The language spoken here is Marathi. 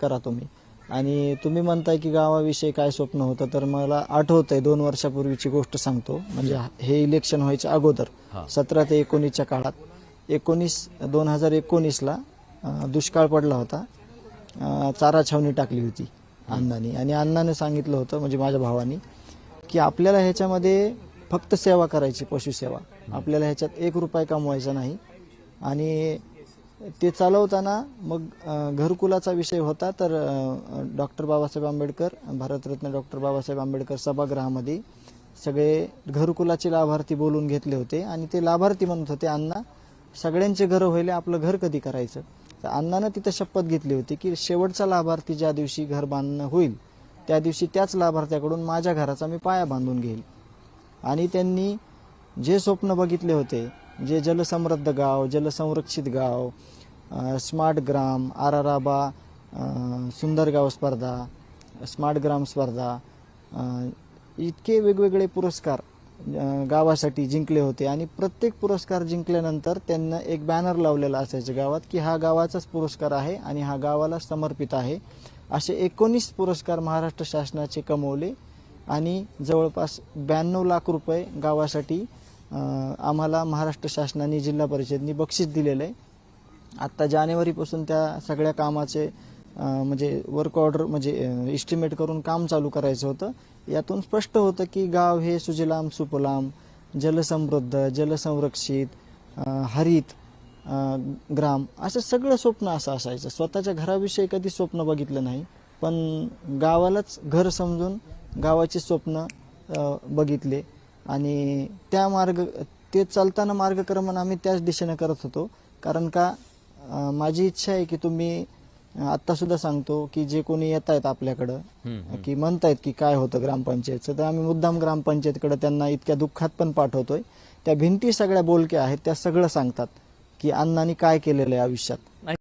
करा तुम्ही. आणि तुम्ही म्हणताय की गावाविषयी काय स्वप्न होतं तर मला आठवतंय दोन वर्षापूर्वीची गोष्ट सांगतो. म्हणजे हे इलेक्शन व्हायच्या अगोदर. सतरा ते एकोणीसच्या काळात. एकोणीस दोन हजार एकोणीसला दुष्काळ पडला होता. चारा छावणी टाकली होती अण्णांनी. आणि अण्णाने सांगितलं होतं म्हणजे माझ्या भावानी की आपल्याला ह्याच्यामध्ये फक्त सेवा करायची पशुसेवा. आपल्याला ह्याच्यात एक रुपया कमवायचा नाही. आणि ते चालवताना मग घरकुलाचा विषय होता तर डॉक्टर बाबासाहेब आंबेडकर भारतरत्न डॉक्टर बाबासाहेब आंबेडकर सभागृहामध्ये सगळे घरकुलाचे लाभार्थी बोलून घेतले होते आणि ते लाभार्थी म्हणत होते अण्णा सगळ्यांचे घरं होईले आपलं घर कधी करायचं? तर अण्णानं तिथं शपथ घेतली होती की शेवटचा लाभार्थी ज्या दिवशी घर बांधणं होईल त्या दिवशी त्याच लाभार्थ्याकडून माझ्या घराचा मी पाया बांधून घेईल. आणि त्यांनी जे स्वप्न बघितले होते जे जलसमृद्ध गाव जलसंरक्षित गाव स्मार्ट ग्राम आर आर आबा सुंदर गाव स्पर्धा स्मार्ट ग्राम स्पर्धा इतके वेगवेगळे पुरस्कार गावासाठी जिंकले होते आणि प्रत्येक पुरस्कार जिंकल्यानंतर त्यांना एक बॅनर लावलेला असायचं गावात की हा गावाचाच पुरस्कार आहे आणि हा गावाला समर्पित आहे. असे एकोणीस पुरस्कार महाराष्ट्र शासनाचे कमवले आणि जवळपास ब्याण्णव लाख रुपये गावासाठी आम्हाला महाराष्ट्र शासनाने जिल्हा परिषदनी बक्षीस दिलेलं आहे. आत्ता जानेवारीपासून त्या सगळ्या कामाचे म्हणजे वर्क ऑर्डर म्हणजे इस्टिमेट करून काम चालू करायचं होतं. यातून स्पष्ट होतं की गाव हे सुजलाम सुपलाम जलसमृद्ध जलसंरक्षित हरित ग्राम असं सगळं स्वप्न असं असायचं. स्वतःच्या घराविषयी कधी स्वप्न बघितलं नाही पण गावालाच घर समजून गावाचे स्वप्न बघितले. आणि त्या मार्ग ते चालताना मार्गक्रमण आम्ही त्याच दिशेने करत होतो. कारण का माझी इच्छा आहे की तुम्ही आत्ता सुद्धा सांगतो की जे कोणी येत आहेत आपल्याकडं की म्हणतायत की काय होतं ग्रामपंचायतचं तर आम्ही मुद्दाम ग्रामपंचायतकडे त्यांना इतक्या दुःखात पण पाठवतोय. त्या भिंती सगळ्या बोलक्या आहेत त्या सगळं सांगतात की अण्णांनी काय केलेलं आहे आयुष्यात.